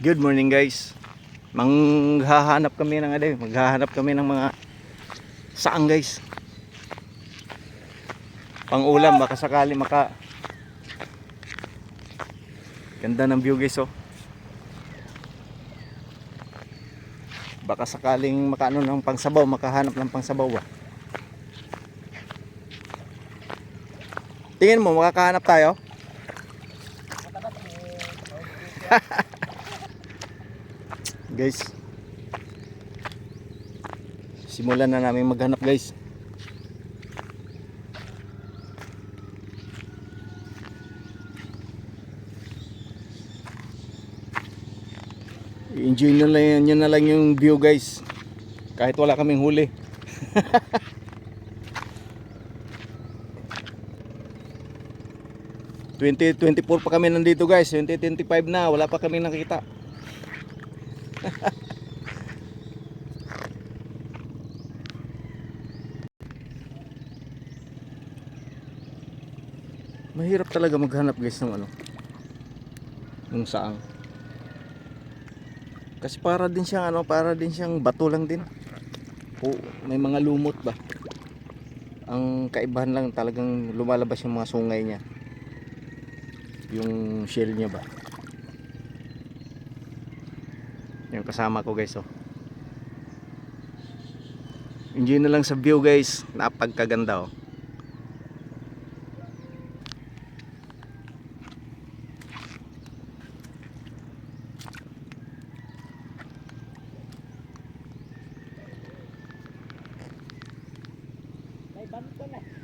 Good morning guys. Manghahanap kami ng ano, maghahanap kami ng mga saang guys. Pang ulam baka sakali maka Ganda ng view guys oh. Baka sakaling makaano ng pangsabaw, makahanap ng pangsabaw ba. Tingin mo makakahanap tayo? guys simulan na namin maghanap guys enjoy na lang yun na lang yung view guys kahit wala kaming huli Twenty twenty four pa kami nandito guys. 2025 na, wala pa kami nakita. Mahirap talaga maghanap guys ng ano. Ng saang. Kasi para din siyang ano, para din siyang bato lang din. O may mga lumot ba. Ang kaibahan lang talagang lumalabas yung mga sungay niya. Yung shell niya ba. Yung kasama ko guys oh. Enjoy na lang sa view guys. Napagkaganda oh.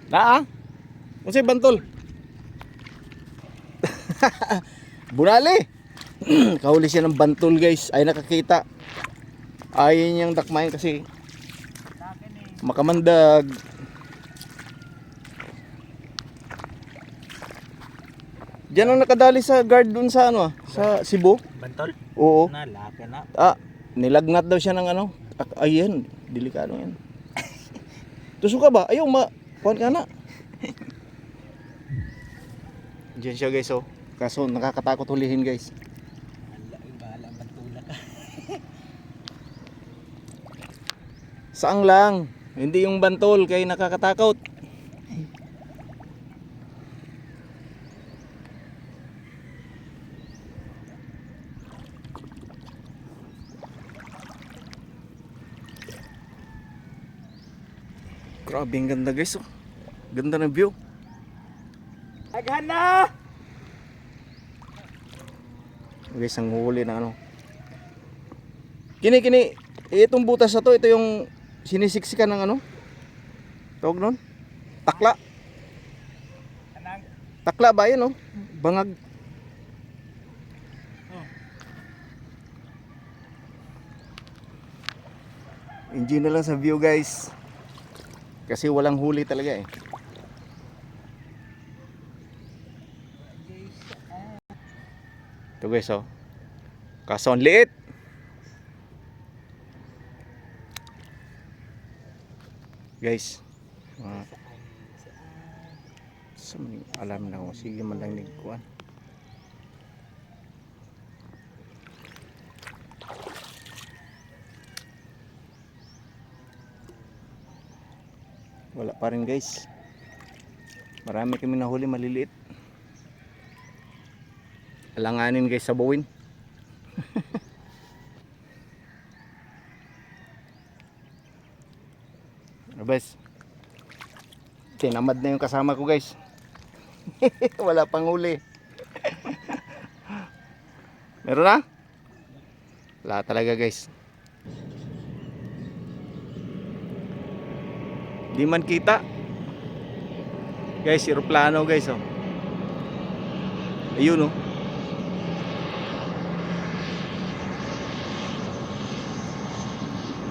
Naa? Unsay bantol? Bunali. Kahuli siya ng bantol guys. Ay nakakita. Ayaw niyang dakmayin kasi makamandag. Diyan ang nakadali sa guard dun sa ano ah, sa Cebu. Bantol? Oo. Na, laki na. Ah, nilagnat daw siya ng ano. Ayan, delikado yan. Tusok ka ba? Ayaw, ma... Kuhan ka na. Diyan siya guys oh. Kaso nakakatakot hulihin guys. Ang laki bahala bantula ka. Saang lang. Hindi yung bantol kay nakakatakot. Grabe ang ganda guys oh. Ganda ng view. Aghan na! Guys, ang huli na ano. Kini kini itong butas na to, ito yung sinisiksikan ng ano? Tawag nun? Takla. Takla ba yun, oh? Bangag. Enjoy na lang sa view, guys. Kasi walang huli talaga eh. Ito guys, oh. Kaso ang liit. Guys. Uh, sa alam na ako. Sige man lang nagkuhan. Wala pa rin guys. Marami kami nahuli maliliit. Alanganin guys sa bawin. Abes. Tinamad na yung kasama ko guys. Wala pang huli. Meron na? Wala talaga guys. Di man kita. Guys, aeroplano guys oh. Ayun oh.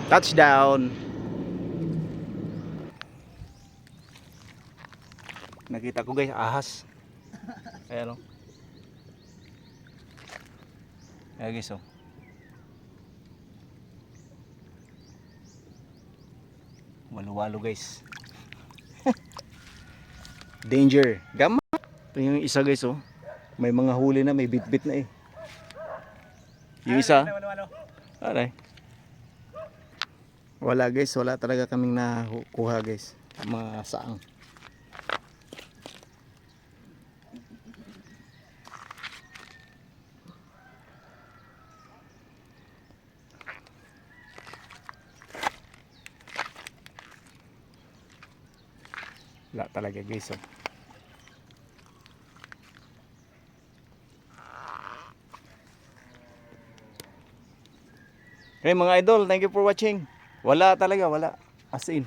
Touchdown. Nakita ko guys, ahas. Ayan o. Ayan guys o. Walo-walo guys. Danger. Gama. Ito yung isa guys oh. May mga huli na, may bit-bit na eh. Yung isa, aray. Wala guys, wala talaga kaming nakuha guys. Mga saang. Wala talaga guys. Oh. Okay mga idol, thank you for watching. Wala talaga, wala. As in.